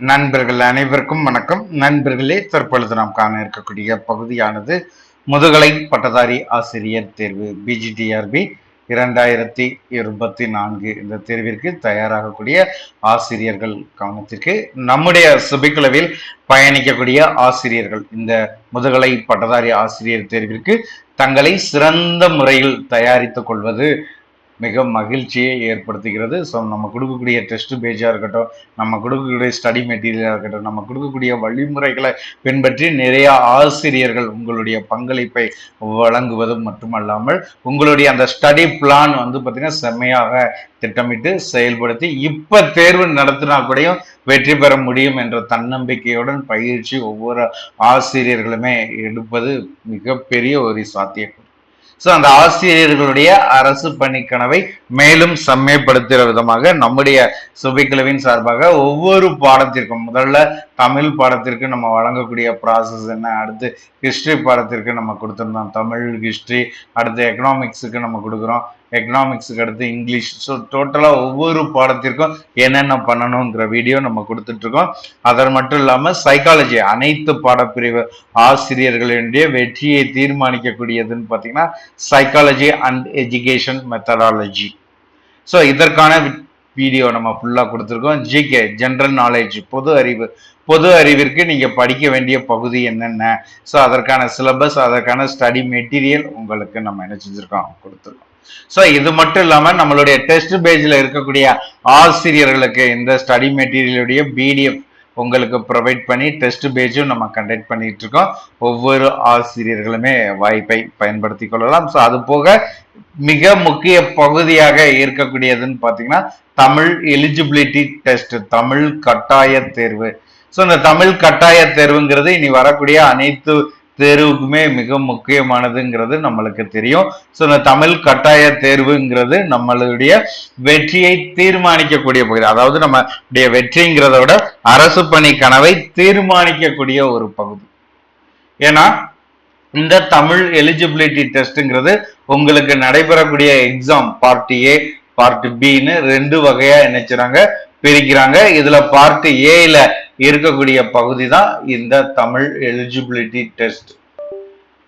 நண்பர்கள் அனைவருக்கும் வணக்கம். நண்பர்களே தற்பொழுது நாம் காண இருக்கக்கூடிய பகுதியானது முதுகலை பட்டதாரி ஆசிரியர் தேர்வு பிஜிடிஆர்பி இரண்டாயிரத்தி இருபத்தி நான்கு இந்த தேர்விற்கு தயாராகக்கூடிய ஆசிரியர்கள் கவனத்திற்கு நம்முடைய சுபிக்குழுவில் பயணிக்கக்கூடிய ஆசிரியர்கள் இந்த முதுகலை பட்டதாரி ஆசிரியர் தேர்விற்கு தங்களை சிறந்த முறையில் தயாரித்துக் கொள்வது மிக மகிழ்ச்சியை ஏற்படுத்துகிறது. ஸோ நம்ம கொடுக்கக்கூடிய டெஸ்ட் பேஜாக இருக்கட்டும் நம்ம கொடுக்கக்கூடிய ஸ்டடி மெட்டீரியலாக இருக்கட்டும் நம்ம கொடுக்கக்கூடிய வழிமுறைகளை பின்பற்றி நிறைய ஆசிரியர்கள் உங்களுடைய பங்களிப்பை வழங்குவது மட்டுமல்லாமல் உங்களுடைய அந்த ஸ்டடி பிளான் வந்து பார்த்திங்கன்னா செம்மையாக திட்டமிட்டு செயல்படுத்தி இப்போ தேர்வு நடத்தினா கூடயும் வெற்றி பெற முடியும் என்ற தன்னம்பிக்கையுடன் பயிற்சி ஒவ்வொரு ஆசிரியர்களுமே எடுப்பது மிகப்பெரிய ஒரு சாத்தியம் ஸோ அந்த ஆசிரியர்களுடைய அரசு பணிக்கனவை மேலும் செம்மைப்படுத்துகிற விதமாக நம்முடைய சுபைக்குழுவின் சார்பாக ஒவ்வொரு பாடத்திற்கும் முதல்ல தமிழ் பாடத்திற்கு நம்ம வழங்கக்கூடிய ப்ராசஸ் என்ன அடுத்து ஹிஸ்ட்ரி பாடத்திற்கு நம்ம கொடுத்துருந்தோம். தமிழ் ஹிஸ்ட்ரி அடுத்து எக்கனாமிக்ஸுக்கு நம்ம கொடுக்குறோம். எக்கனாமிக்ஸுக்கு அடுத்து இங்கிலீஷ் ஸோ டோட்டலாக ஒவ்வொரு பாடத்திற்கும் என்னென்ன பண்ணணுங்கிற வீடியோ நம்ம கொடுத்துட்ருக்கோம். அதன் மட்டும் இல்லாமல் சைக்காலஜி அனைத்து பாடப்பிரிவு ஆசிரியர்களுடைய வெற்றியை தீர்மானிக்கக்கூடியதுன்னு பார்த்தீங்கன்னா psychology and education methodology so இதற்கான வீடியோ நம்ம ஃபுல்லாக கொடுத்துருக்கோம். ஜிகே ஜென்ரல் நாலேஜ் பொது அறிவு. பொது அறிவிற்கு நீங்கள் படிக்க வேண்டிய பகுதி என்னென்ன? ஸோ அதற்கான சிலபஸ் அதற்கான ஸ்டடி மெட்டீரியல் உங்களுக்கு நம்ம என்ன செஞ்சுருக்கோம்? கொடுத்துருக்கோம். ஸோ இது மட்டும் இல்லாமல் நம்மளுடைய டெஸ்ட் பேஜில் இருக்கக்கூடிய ஆசிரியர்களுக்கு இந்த ஸ்டடி மெட்டீரியலுடைய பிடிஎஃப் உங்களுக்கு ப்ரொவைட் பண்ணி டெஸ்ட் பேஜும் நம்ம கண்டக்ட் பண்ணிட்டு இருக்கோம். ஒவ்வொரு ஆசிரியர்களுமே வாய்ப்பை பயன்படுத்தி கொள்ளலாம். ஸோ அது போக மிக முக்கிய பகுதியாக இருக்கக்கூடியதுன்னு பார்த்தீங்கன்னா தமிழ் எலிஜிபிலிட்டி டெஸ்ட் தமிழ் கட்டாய தேர்வு. ஸோ இந்த தமிழ் கட்டாய தேர்வுங்கிறது இனி வரக்கூடிய அனைத்து தேர்வுக்குமே மிக முக்கியமானதுங்கிறது நம்மளுக்கு தெரியும். ஸோ இந்த தமிழ் கட்டாய தேர்வுங்கிறது நம்மளுடைய வெற்றியை தீர்மானிக்கக்கூடிய பகுதி. அதாவது நம்மளுடைய வெற்றிங்கிறத விட அரசு பணி கனவை தீர்மானிக்கக்கூடிய ஒரு பகுதி. ஏன்னா இந்த தமிழ் எலிஜிபிலிட்டி டெஸ்ட்ங்கிறது உங்களுக்கு நடைபெறக்கூடிய எக்ஸாம் பார்ட் ஏ பார்ட் பின்னு ரெண்டு வகையா நினைச்சுறாங்க பிரிக்கிறாங்க. இதுல பார்ட் ஏல இருக்கக்கூடிய பகுதி தான் இந்த தமிழ் எலிஜிபிலிட்டி டெஸ்ட்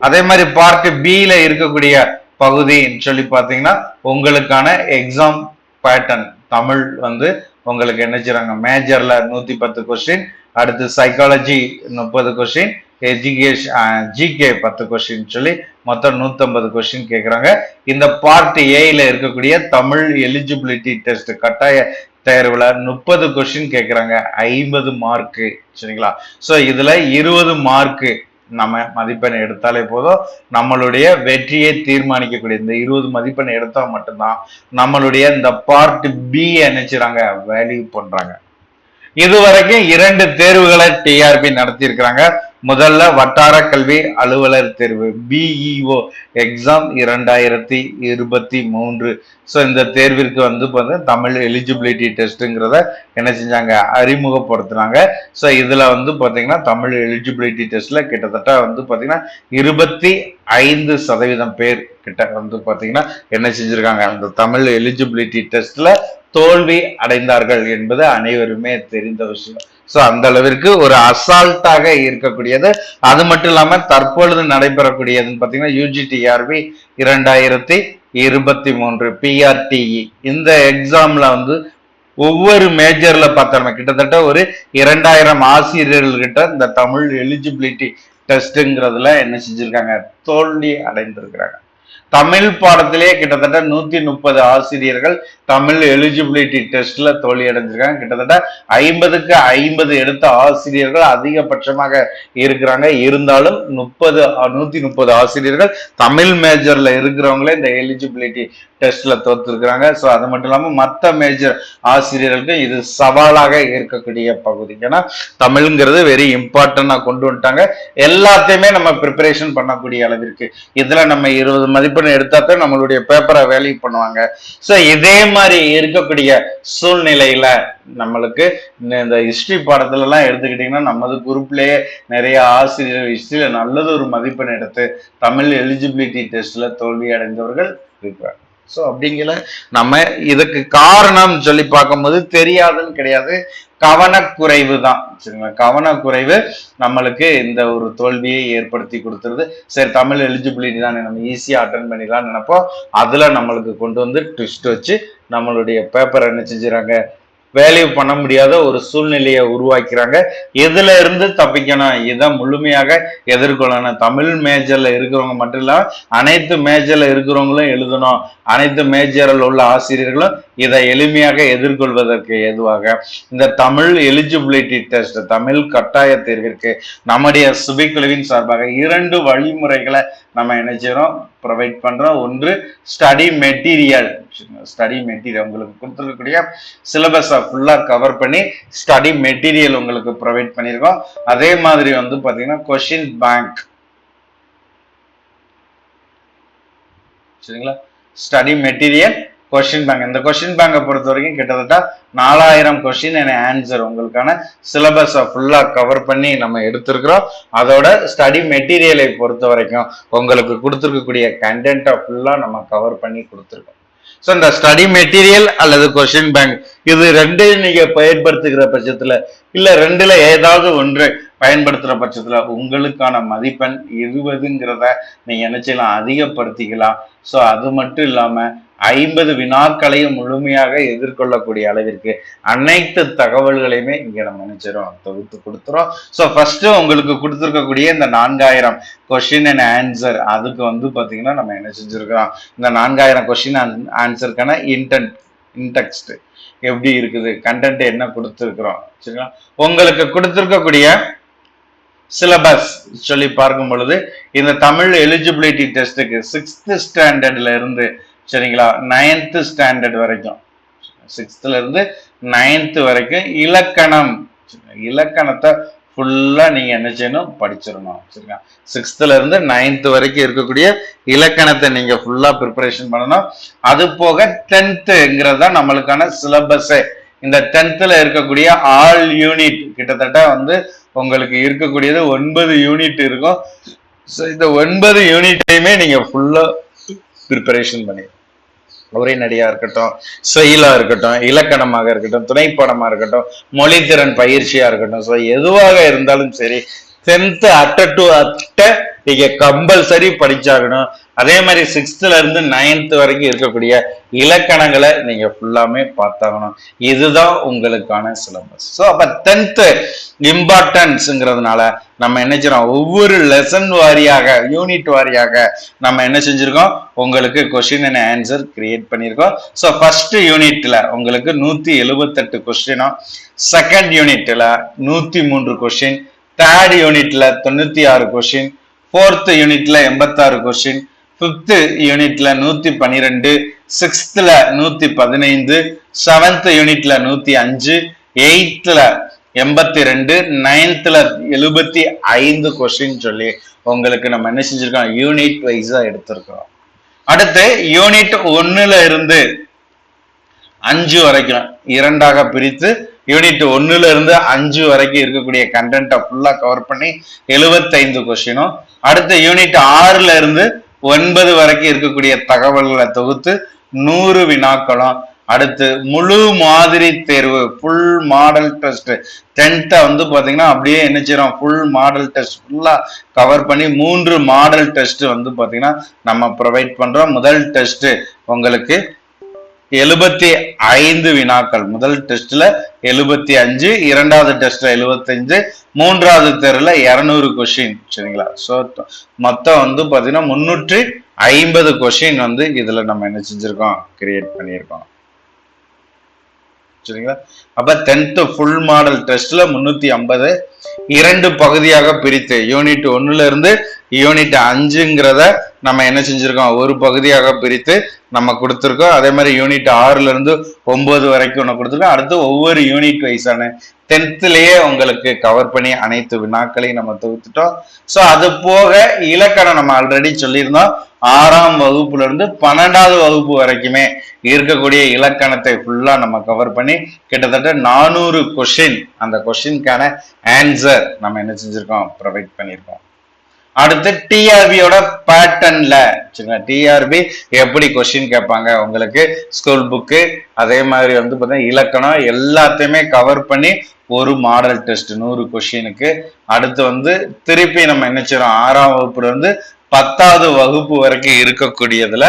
அதே மாதிரி பார்ட் பியில் இருக்கக்கூடிய பகுதின்னு சொல்லி பார்த்தீங்கன்னா உங்களுக்கான எக்ஸாம் பேட்டர்ன் தமிழ் வந்து உங்களுக்கு என்ன செய்றாங்க? மேஜர்ல நூத்தி பத்து கொஸ்டின் அடுத்து சைக்காலஜி முப்பது கொஸ்டின் எஜுகேஷன் ஜிகே பத்து கொஸ்டின் சொல்லி மொத்தம் நூத்தம்பது கொஸ்டின் கேட்குறாங்க இந்த பார்ட் ஏல இருக்கக்கூடிய தமிழ் எலிஜிபிலிட்டி டெஸ்ட் கட்டாய தேர்வுல முப்பது கொஸ்டின் கேட்குறாங்க ஐம்பது மார்க்கு சரிங்களா? ஸோ இதுல இருபது மார்க்கு நம்ம மதிப்பெண் எடுத்தாலே போதும். நம்மளுடைய வெற்றியை தீர்மானிக்கக்கூடிய இந்த இருபது மதிப்பெண் எடுத்தா மட்டும்தான் நம்மளுடைய இந்த பார்ட் பி நினைச்சுறாங்க வேல்யூ பண்றாங்க. இதுவரைக்கும் இரண்டு தேர்வுகளை டிஆர்பி நடத்தி இருக்கிறாங்க முதல்ல வட்டார கல்வி அலுவலர் தேர்வு பிஇஓ எக்ஸாம் இரண்டாயிரத்தி இருபத்தி மூன்று. ஸோ இந்த தேர்விற்கு வந்து பார்த்தீங்கன்னா தமிழ் எலிஜிபிலிட்டி டெஸ்ட்டுங்கிறத என்ன செஞ்சாங்க? அறிமுகப்படுத்துனாங்க. ஸோ இதில் வந்து பார்த்தீங்கன்னா தமிழ் எலிஜிபிலிட்டி டெஸ்ட்டில் கிட்டத்தட்ட வந்து பார்த்தீங்கன்னா இருபத்தி ஐந்து சதவீதம் பேர் கிட்ட வந்து பார்த்தீங்கன்னா என்ன செஞ்சுருக்காங்க? அந்த தமிழ் எலிஜிபிலிட்டி டெஸ்ட்டில் தோல்வி அடைந்தார்கள் என்பது அனைவருமே தெரிந்த விஷயம். ஸோ அந்த அளவிற்கு ஒரு அசால்ட்டாக இருக்கக்கூடியது. அது மட்டும் இல்லாமல் தற்பொழுது நடைபெறக்கூடியதுன்னு பார்த்தீங்கன்னா யூஜிடிஆர்பி இரண்டாயிரத்தி இருபத்தி மூன்று பிஆர்டிஇ இந்த எக்ஸாம்ல வந்து ஒவ்வொரு மேஜர்ல பார்த்தாலுமே கிட்டத்தட்ட ஒரு இரண்டாயிரம் ஆசிரியர்கள்கிட்ட இந்த தமிழ் எலிஜிபிலிட்டி டெஸ்ட்டுங்கிறதுல என்ன செஞ்சிருக்காங்க? தோல்வி அடைந்திருக்கிறாங்க. தமிழ் பாடத்திலே கிட்டத்தட்ட நூத்தி முப்பது ஆசிரியர்கள் தமிழ் எலிஜிபிலிட்டி டெஸ்ட்ல தோல்வி அடைஞ்சிருக்காங்க. கிட்டத்தட்ட ஐம்பதுக்கு ஐம்பது எடுத்த ஆசிரியர்கள் அதிகபட்சமாக இருக்கிறாங்க. இருந்தாலும் முப்பது நூத்தி முப்பது ஆசிரியர்கள் தமிழ் மேஜர்ல இருக்கிறவங்களே இந்த எலிஜிபிலிட்டி டெஸ்ட்ல தோத்துருக்குறாங்க. ஸோ அது மட்டும் இல்லாமல் மற்ற மேஜர் ஆசிரியர்களுக்கு இது சவாலாக இருக்கக்கூடிய பகுதி. ஏன்னா தமிழ்ங்கிறது வெரி இம்பார்ட்டண்டாக கொண்டு வந்துட்டாங்க. எல்லாத்தையுமே நம்ம ப்ரிப்பரேஷன் பண்ணக்கூடிய அளவிற்கு. இதில் நம்ம இருபது மதிப்பு மதிப்பெண் எடுத்தா தான் நம்மளுடைய பேப்பரை வேல்யூ பண்ணுவாங்க. ஸோ இதே மாதிரி இருக்கக்கூடிய சூழ்நிலையில நம்மளுக்கு இந்த ஹிஸ்ட்ரி பாடத்துல எல்லாம் எடுத்துக்கிட்டீங்கன்னா நமது குரூப்லயே நிறைய ஆசிரியர் ஹிஸ்டரியில நல்லது ஒரு மதிப்பெண் எடுத்து தமிழ் எலிஜிபிலிட்டி டெஸ்ட்ல தோல்வி அடைந்தவர்கள் இருக்கிறார் ஸோ அப்படிங்கிற நம்ம இதுக்கு காரணம் சொல்லி பார்க்கும்போது தெரியாதுன்னு கிடையாது. கவனக்குறைவு தான். சரிங்களா? கவனக்குறைவு நம்மளுக்கு இந்த ஒரு தோல்வியை ஏற்படுத்தி கொடுத்துருது. சரி தமிழ் எலிஜிபிலிட்டி தான். நம்ம ஈஸியாக அட்டன் பண்ணிடலாம்னு நினைப்போம். அதுல நம்மளுக்கு கொண்டு வந்து ட்விஸ்ட் வச்சு நம்மளுடைய பேப்பர் என்ன செஞ்சுறாங்க? வேல்யூ பண்ண முடியாத ஒரு சூழ்நிலையை உருவாக்கிறாங்க. எதுல இருந்து தப்பிக்கணும்? இதை முழுமையாக எதிர்கொள்ளணும். தமிழ் மேஜர்ல இருக்கிறவங்க மட்டும் இல்லாம அனைத்து மேஜர்ல இருக்கிறவங்களும் எழுதணும். அனைத்து மேஜரில் உள்ள ஆசிரியர்களும் இதை எளிமையாக எதிர்கொள்வதற்கு ஏதுவாக. இந்த தமிழ் எலிஜிபிலிட்டி டெஸ்ட் தமிழ் கட்டாய தேர்விற்கு நம்முடைய சுபிக்குழுவின் சார்பாக இரண்டு வழிமுறைகளை நம்ம என்ன செய்யறோம் ப்ரொவைட் பண்றோம். ஒன்று ஸ்டடி மெட்டீரியல் ஸ்டடி மெட்டீரியல் உங்களுக்கு கொடுத்துருக்கக்கூடிய சிலபஸை ஃபுல்லாக கவர் பண்ணி ஸ்டடி மெட்டீரியல் உங்களுக்கு ப்ரொவைட் பண்ணியிருக்கோம். அதே மாதிரி வந்து பார்த்தீங்கன்னா கொஷின் பேங்க் சரிங்களா? ஸ்டடி மெட்டீரியல் கொஸ்டின் பேங்க் இந்த கொஷின் பேங்கை பொறுத்த வரைக்கும் கிட்டத்தட்ட நாலாயிரம் கொஸ்டின் என ஆன்சர் உங்களுக்கான சிலபஸை ஃபுல்லாக கவர் பண்ணி நம்ம எடுத்திருக்கிறோம். அதோட ஸ்டடி மெட்டீரியலை பொறுத்த வரைக்கும் உங்களுக்கு கொடுத்துருக்கக்கூடிய கண்டென்ட்டை ஃபுல்லாக நம்ம கவர் பண்ணி கொடுத்துருக்கோம். ஸோ இந்த ஸ்டடி மெட்டீரியல் அல்லது கொஷின் பேங்க் இது ரெண்டையும் நீங்க பயன்படுத்துகிற பட்சத்தில் இல்ல ரெண்டில் ஏதாவது ஒன்று பயன்படுத்துகிற பட்சத்தில் உங்களுக்கான மதிப்பெண் இருபதுங்கிறத நீ என்ன செய்யலாம் அதிகப்படுத்திக்கலாம். ஸோ அது மட்டும் இல்லாமல் ஐம்பது வினாக்களையும் முழுமையாக எதிர்கொள்ளக்கூடிய அளவிற்கு அனைத்து தகவல்களையுமே இங்கே நம்ம நினைச்சிடும் தொகுத்து கொடுத்துரும் ஸோ ஃபர்ஸ்ட் உங்களுக்கு கொடுத்துருக்கக்கூடிய இந்த நான்காயிரம் கொஷின் அண்ட் ஆன்சர் அதுக்கு வந்து பார்த்தீங்கன்னா நம்ம என்ன செஞ்சிருக்கிறோம் இந்த நான்காயிரம் கொஸ்டின் ஆன்சருக்கான இன்டென்ட் இன்டெக்ஸ்ட் எப்படி இருக்குது? கண்டென்ட் என்ன கொடுத்துருக்குறோம்? சரிங்களா? உங்களுக்கு கொடுத்துருக்கக்கூடிய சிலபஸ் சொல்லி பார்க்கும் பொழுது இந்த தமிழ் எலிஜிபிலிட்டி டெஸ்ட்டுக்கு சிக்ஸ்த்து ஸ்டாண்டர்ட்ல இருந்து சரிங்களா? நைன்த்து ஸ்டாண்டர்ட் வரைக்கும். சிக்ஸ்த்துலேருந்து நைன்த்து வரைக்கும் இலக்கணம். இலக்கணத்தை ஃபுல்லாக நீங்கள் என்ன செய்யணும்? படிச்சிடணும். சரிங்களா? சிக்ஸ்த்துலேருந்து இருந்து வரைக்கும் இருக்கக்கூடிய இலக்கணத்தை நீங்கள் ஃபுல்லாக ப்ரிப்பரேஷன் பண்ணணும். அது போக டென்த்துங்கிறது தான் நம்மளுக்கான சிலபஸே இந்த டென்த்தில் இருக்கக்கூடிய ஆல் யூனிட் கிட்டத்தட்ட வந்து உங்களுக்கு இருக்கக்கூடியது ஒன்பது யூனிட் இருக்கும். ஸோ இந்த ஒன்பது யூனிட்டையுமே நீங்க ஃபுல்லா ப்ரிப்பரேஷன் பண்ணி உரைநடியா இருக்கட்டும் செயலா இருக்கட்டும் இலக்கணமாக இருக்கட்டும் துணைப்படமா இருக்கட்டும் மொழித்திறன் பயிற்சியா இருக்கட்டும். ஸோ எதுவாக இருந்தாலும் சரி டென்த்து அட்ட டு அட்ட நீங்க கம்பல்சரி படிச்சாகணும். அதே மாதிரி சிக்ஸ்த்ல இருந்து நைன்த் வரைக்கும் இருக்கக்கூடிய இலக்கணங்களை நீங்க ஃபுல்லாமே பார்த்தாகணும். இதுதான் உங்களுக்கான சிலபஸ் ஸோ அப்ப டென்த்து இம்பார்ட்டன்ஸ்ங்கிறதுனால நம்ம என்ன செய்யறோம்? ஒவ்வொரு லெசன் வாரியாக யூனிட் வாரியாக நம்ம என்ன செஞ்சிருக்கோம்? உங்களுக்கு கொஸ்டின் அண்ட் ஆன்சர் கிரியேட் பண்ணியிருக்கோம் ஸோ ஃபர்ஸ்ட் யூனிட்ல உங்களுக்கு நூத்தி எழுபத்தெட்டு கொஸ்டினும் செகண்ட் யூனிட்ல நூத்தி மூன்று கொஸ்டின் தேர்ட் யூனிட்ல தொண்ணூத்தி ஆறு கொஸ்டின் ஃபோர்த் யூனிட்ல எண்பத்தாறு கொஸ்டின் ஃபிஃப்த் யூனிட்ல நூத்தி பன்னிரெண்டு சிக்ஸ்த்ல நூத்தி பதினைந்து செவன்த் யூனிட்ல நூத்தி அஞ்சு எயித்துல எண்பத்தி ரெண்டு நைன்த்ல எழுபத்தி ஐந்து கொஸ்டின் சொல்லி உங்களுக்கு நம்ம என்ன செஞ்சிருக்கோம்? யூனிட் வைஸா எடுத்திருக்கோம். அடுத்து யூனிட் ஒன்னுல இருந்து அஞ்சு வரைக்கும். இரண்டாக பிரித்து யூனிட் ஒன்னுல இருந்து அஞ்சு வரைக்கும் இருக்கக்கூடிய கண்டென்ட்டை ஃபுல்லா கவர் பண்ணி எழுபத்தைந்து கொஸ்டினும் அடுத்த யூனிட் ஆறுல இருந்து ஒன்பது வரைக்கும் இருக்கக்கூடிய தகவல்களை தொகுத்து நூறு வினாக்களும். அடுத்து முழு மாதிரி தேர்வு ஃபுல் மாடல் டெஸ்ட் டென்த்தை வந்து பார்த்தீங்கன்னா அப்படியே என்ன செய்யறோம்? ஃபுல் மாடல் டெஸ்ட் ஃபுல்லா கவர் பண்ணி மூன்று மாடல் டெஸ்ட் வந்து பார்த்தீங்கன்னா நம்ம ப்ரொவைட் பண்றோம். முதல் டெஸ்ட் உங்களுக்கு எழுபத்தி ஐந்து வினாக்கள். முதல் டெஸ்ட்ல எழுபத்தி அஞ்சு இரண்டாவது டெஸ்ட்ல எழுபத்தஞ்சு மூன்றாவது தெருல இருநூறு கொஸ்டின் சரிங்களா? ஸோ மொத்தம் வந்து பாத்தீங்கன்னா முன்னூற்றி ஐம்பது கொஸ்டின் வந்து இதுல நம்ம என்ன செஞ்சிருக்கோம்? கிரியேட் பண்ணியிருக்கோம். சரிங்களா? அப்ப டென்த் ஃபுல் மாடல் டெஸ்ட்ல முன்னூத்தி ஐம்பது. இரண்டு பகுதியாக பிரித்து யூனிட் ஒன்னுல இருந்து யூனிட் அஞ்சுங்கிறத நம்ம என்ன செஞ்சிருக்கோம்? ஒரு பகுதியாக பிரித்து நம்ம கொடுத்துருக்கோம். அதே மாதிரி யூனிட் ஆறுல இருந்து ஒன்பது வரைக்கும் ஒன்று கொடுத்துருக்கோம். அடுத்து ஒவ்வொரு யூனிட் வைஸான டென்த்துலேயே உங்களுக்கு கவர் பண்ணி அனைத்து வினாக்களையும் நம்ம தொகுத்துட்டோம். ஸோ அது போக இலக்கணம் நம்ம ஆல்ரெடி சொல்லியிருந்தோம். ஆறாம் வகுப்புல இருந்து பன்னெண்டாவது வகுப்பு வரைக்குமே இருக்கக்கூடிய இலக்கணத்தை ஃபுல்லா நம்ம கவர் பண்ணி கிட்டத்தட்ட நானூறு கொஷின் அந்த கொஷினுக்கான ஆன்சர் நம்ம என்ன செஞ்சிருக்கோம்? ப்ரொவைட் பண்ணியிருக்கோம் அடுத்து டிஆர்பியோட பேட்டர்ன்ல டிஆர்பி எப்படி கொஸ்டின் கேட்பாங்க? உங்களுக்கு ஸ்கூல் புக்கு அதே மாதிரி வந்து பார்த்தீங்கன்னா இலக்கணம் எல்லாத்தையுமே கவர் பண்ணி ஒரு மாடல் டெஸ்ட் நூறு கொஷினுக்கு அடுத்து வந்து திருப்பி நம்ம என்ன செய்யறோம்? ஆறாம் வகுப்புல இருந்து பத்தாவது வகுப்பு வரைக்கும் இருக்கக்கூடியதுல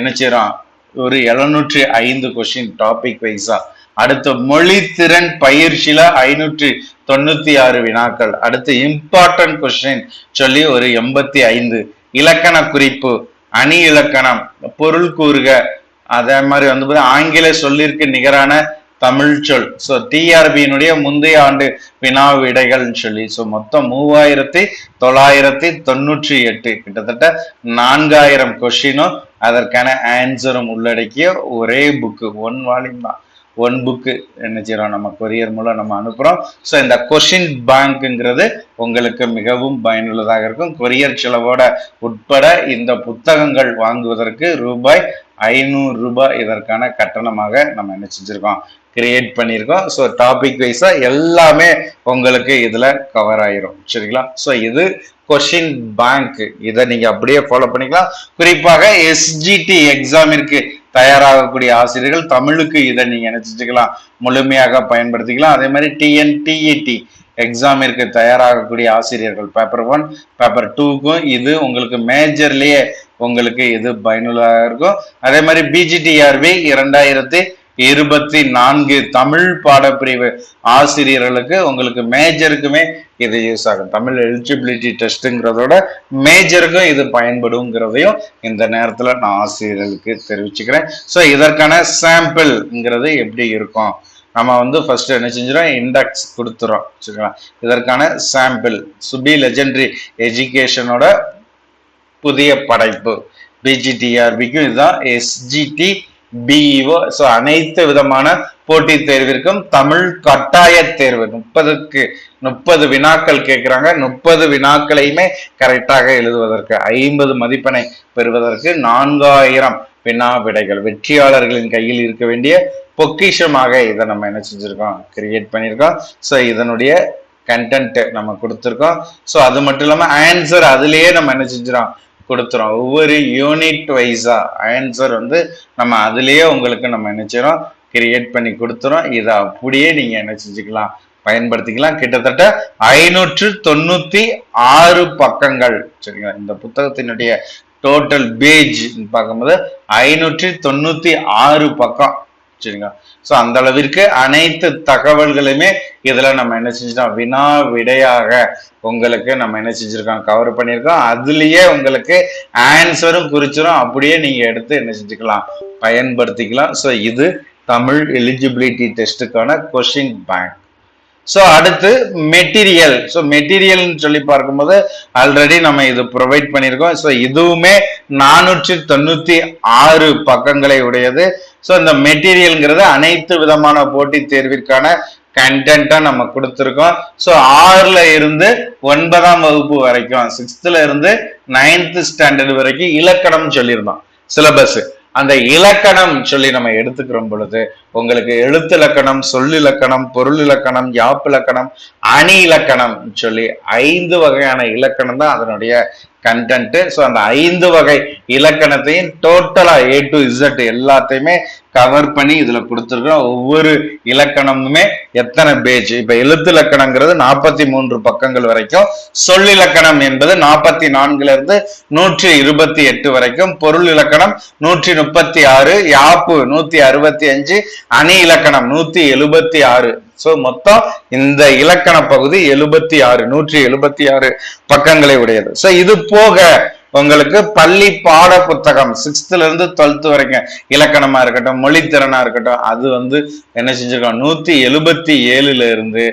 என்ன செய்யறோம்? ஒரு எழுநூற்றி ஐந்து கொஸ்டின் டாபிக் வைஸா அடுத்து மொழி திறன் பயிற்சியில ஐநூற்றி தொண்ணூத்தி ஆறு வினாக்கள். அடுத்து இம்பார்ட்டன்ட் கொஸ்டின் சொல்லி ஒரு எண்பத்தி ஐந்து. இலக்கண குறிப்பு அணி இலக்கணம் பொருள் கூறுக. அதே மாதிரி வந்து ஆங்கில சொல்லிற்கு நிகரான தமிழ் சொல். ஸோ டிஆர்பியினுடைய முந்தைய ஆண்டு வினா விடைகள்னு சொல்லி ஸோ மொத்தம் மூவாயிரத்தி தொள்ளாயிரத்தி தொண்ணூற்றி எட்டு. கிட்டத்தட்ட நான்காயிரம் கொஷினும் அதற்கான ஆன்சரும் உள்ளடக்கிய ஒரே புக்கு ஒன் வால்யூம் தான். ஒன் புக்கு என்ன செய்யறோம் நம்ம கொரியர் மூலம் நம்ம அனுப்புறோம். ஸோ இந்த கொஷின் பேங்க்ங்கிறது உங்களுக்கு மிகவும் பயனுள்ளதாக இருக்கும். கொரியர் செலவோட உட்பட இந்த புத்தகங்கள் வாங்குவதற்கு ரூபாய் ஐநூறு ரூபாய் இதற்கான கட்டணமாக நம்ம என்ன செஞ்சிருக்கோம்? கிரியேட் பண்ணியிருக்கோம். ஸோ டாபிக் வைஸாக எல்லாமே உங்களுக்கு இதில் கவர் ஆயிரும். சரிங்களா? ஸோ இது கொஷின் பேங்க் இதை நீங்கள் அப்படியே ஃபாலோ பண்ணிக்கலாம். குறிப்பாக எஸ்ஜிடி எக்ஸாமிற்கு தயாராகக்கூடிய ஆசிரியர்கள் தமிழுக்கு இதை நீங்கள் நினச்சிட்டுக்கலாம் முழுமையாக பயன்படுத்திக்கலாம். அதே மாதிரி டிஎன்டிஇடி எக்ஸாமிற்கு தயாராகக்கூடிய ஆசிரியர்கள் பேப்பர் ஒன் பேப்பர் டூக்கும் இது உங்களுக்கு மேஜர்லேயே உங்களுக்கு இது பயனுள்ளதாக இருக்கும். அதே மாதிரி பிஜிடிஆர்பி இரண்டாயிரத்தி இருபத்தி நான்கு தமிழ் பாடப்பிரிவு ஆசிரியர்களுக்கு உங்களுக்கு மேஜருக்குமே இது யூஸ் ஆகும். தமிழ் எலிஜிபிலிட்டி டெஸ்ட்டுங்கிறதோட மேஜருக்கும் இது பயன்படுங்கிறதையும் இந்த நேரத்தில் நான் ஆசிரியர்களுக்கு தெரிவிச்சுக்கிறேன். ஸோ இதற்கான சாம்பிள்ங்கிறது எப்படி இருக்கும்? நம்ம வந்து ஃபர்ஸ்ட் என்ன செஞ்சிடும் இண்டெக்ஸ் கொடுத்துறோம். வச்சுக்கலாம் இதற்கான சாம்பிள் சுபி லெஜெண்டரி எஜுகேஷனோட புதிய படைப்பு. பிஜிடிஆர்பிக்கும் இதுதான் எஸ்ஜிடி பிஇஓ ஸோ அனைத்து விதமான போட்டித் தேர்விற்கும் தமிழ் கட்டாய தேர்வு. முப்பதுக்கு முப்பது வினாக்கள் கேட்குறாங்க. முப்பது வினாக்களையுமே கரெக்டாக எழுதுவதற்கு ஐம்பது மதிப்பெண்ணை பெறுவதற்கு நான்காயிரம் வினா விடைகள் வெற்றியாளர்களின் கையில் இருக்க வேண்டிய பொக்கிஷமாக இதை நம்ம என்ன செஞ்சுருக்கோம்? கிரியேட் பண்ணியிருக்கோம் ஸோ இதனுடைய கண்டென்ட் நம்ம கொடுத்துருக்கோம். ஸோ அது மட்டும் இல்லாமல் ஆன்சர் அதுலேயே நம்ம என்ன செஞ்சிடோம் கொடுத்துரும். ஒவ்வொரு யூனிட் வைஸா ஆன்சர் வந்து நம்ம அதுலேயே உங்களுக்கு நம்ம என்ன கிரியேட் பண்ணி கொடுத்துரும் இதை அப்படியே நீங்க என்ன செஞ்சுக்கலாம்? பயன்படுத்திக்கலாம். கிட்டத்தட்ட ஐநூற்று தொண்ணூத்தி ஆறு பக்கங்கள். சரிங்களா? இந்த புத்தகத்தினுடைய டோட்டல் பேஜ் பார்க்கும்போது ஐநூற்றி தொண்ணூத்தி ஆறு பக்கம். சரிங்களா ஸோ அந்த அளவிற்கு அனைத்து தகவல்களுமே இதில் நம்ம என்ன செஞ்சிட்டோம்? வினா விடையாக உங்களுக்கு நம்ம என்ன செஞ்சுருக்கோம்? கவர் பண்ணியிருக்கோம். அதுலேயே உங்களுக்கு ஆன்சரும் குறிச்சிடும் அப்படியே நீங்கள் எடுத்து என்ன செஞ்சுக்கலாம்? பயன்படுத்திக்கலாம். ஸோ இது தமிழ் எலிஜிபிலிட்டி டெஸ்ட்டுக்கான கொஷின் பேங்க் ஸோ அடுத்து மெட்டீரியல் ஸோ மெட்டீரியல்னு சொல்லி பார்க்கும்போது ஆல்ரெடி நம்ம இது ப்ரொவைட் பண்ணியிருக்கோம். ஸோ இதுவுமே நானூற்றி தொண்ணூற்றி ஆறு பக்கங்களை உடையது. ஸோ இந்த மெட்டீரியல்ங்கிறது அனைத்து விதமான போட்டித் தேர்விற்கான கண்டென்ட்டாக நம்ம கொடுத்துருக்கோம். ஸோ ஆறில் இருந்து ஒன்பதாம் வகுப்பு வரைக்கும் சிக்ஸ்த்தில் இருந்து நைன்த்து ஸ்டாண்டர்ட் வரைக்கும் இலக்கணம் சொல்லியிருந்தோம். சிலபஸ் அந்த இலக்கணம் சொல்லி நம்ம எடுத்துக்கிறோம் பொழுது உங்களுக்கு எழுத்து இலக்கணம் சொல்லிலக்கணம் பொருள் இலக்கணம் யாப்பு அணி இலக்கணம் சொல்லி ஐந்து வகையான இலக்கணம் தான் அதனுடைய கண்டென்ட் ஸோ அந்த ஐந்து வகை இலக்கணத்தையும் டோட்டலா ஏ டு இசட் எல்லாத்தையுமே கவர் பண்ணி இதுல கொடுத்துருக்கோம் ஒவ்வொரு இலக்கணமுமே எத்தனை பேஜ் இப்ப எழுத்து இலக்கணங்கிறது நாற்பத்தி மூன்று பக்கங்கள் வரைக்கும் சொல்லிலக்கணம் என்பது நாற்பத்தி நான்குல இருந்து நூற்றி இருபத்தி எட்டு வரைக்கும் பொருள் இலக்கணம் நூற்றி முப்பத்தி ஆறு யாப்பு நூத்தி அறுபத்தி அஞ்சு அணி இலக்கணம் நூத்தி எழுபத்தி ஆறு. சோ மொத்தம் இந்த இலக்கண பகுதி எழுபத்தி ஆறு நூற்றி எழுபத்தி ஆறு பக்கங்களை உடையது. சோ இது போக உங்களுக்கு பள்ளி பாட புத்தகம் சிக்ஸ்த்ல இருந்து டுவெல்த் வரைக்கும் இலக்கணமா இருக்கட்டும் மொழித்திறனா இருக்கட்டும் அது வந்து என்ன செஞ்சிருக்கோம்? நூத்தி எழுபத்தி ஏழுல இருந்து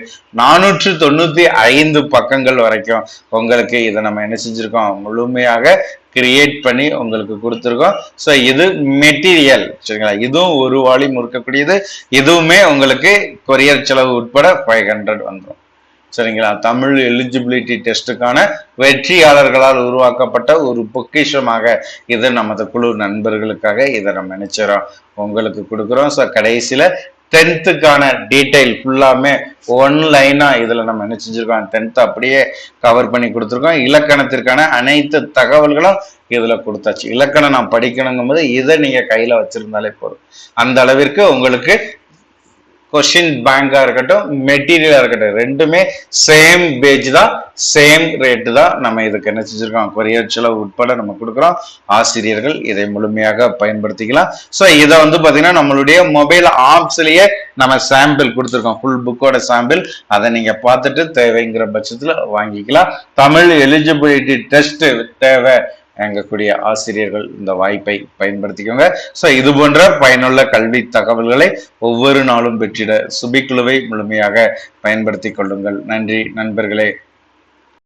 நானூற்று தொண்ணூத்தி ஐந்து பக்கங்கள் வரைக்கும் உங்களுக்கு இதை நம்ம என்ன செஞ்சிருக்கோம்? முழுமையாக கிரியேட் பண்ணி உங்களுக்கு கொடுத்துருக்கோம். ஸோ இது மெட்டீரியல் சரிங்களா? இதுவும் ஒரு வாலி முறுக்கக்கூடியது. இதுவுமே உங்களுக்கு கொரியர் செலவு உட்பட ஃபைவ் ஹண்ட்ரட் வந்துடும் சரிங்களா? தமிழ் எலிஜிபிலிட்டி டெஸ்ட்டுக்கான வெற்றியாளர்களால் உருவாக்கப்பட்ட ஒரு பொக்கிஷமாக இது நமது குழு நண்பர்களுக்காக இதை நம்ம நினைச்சிடறோம். உங்களுக்கு கொடுக்குறோம். ஸோ கடைசியில் டென்த்துக்கான டீட்டெயில் ஃபுல்லாமே ஒன் லைனா இதுல நம்ம என்ன செஞ்சிருக்கோம்? டென்த் அப்படியே கவர் பண்ணி கொடுத்துருக்கோம். இலக்கணத்திற்கான அனைத்து தகவல்களும் இதுல கொடுத்தாச்சு. இலக்கணம் நான் படிக்கணுங்கும் போது இதை நீங்க கையில வச்சிருந்தாலே போதும். அந்த அளவிற்கு உங்களுக்கு கொஷின் பேங்காக இருக்கட்டும் மெட்டீரியலாக இருக்கட்டும் ரெண்டுமே சேம் பேஜ் தான் சேம் ரேட்டு தான் நம்ம இதுக்கு என்ன செஞ்சிருக்கோம்? கொரியர் செலவு உட்பட நம்ம கொடுக்குறோம். ஆசிரியர்கள் இதை முழுமையாக பயன்படுத்திக்கலாம். ஸோ இதை வந்து பார்த்தீங்கன்னா நம்மளுடைய மொபைல் ஆப்ஸ்லேயே நம்ம சாம்பிள் கொடுத்துருக்கோம். ஃபுல் புக்கோட சாம்பிள் அதை நீங்கள் பார்த்துட்டு தேவைங்கிற பட்சத்தில் வாங்கிக்கலாம். தமிழ் எலிஜிபிலிட்டி டெஸ்ட் தேவை. எங்கக்கூடிய ஆசிரியர்கள் இந்த வாய்ப்பை பயன்படுத்திக்கோங்க. ஸோ இது போன்ற பயனுள்ள கல்வி தகவல்களை ஒவ்வொரு நாளும் பெற்றிட சுபிக்குழுவை முழுமையாக பயன்படுத்தி கொள்ளுங்கள். நன்றி நண்பர்களே.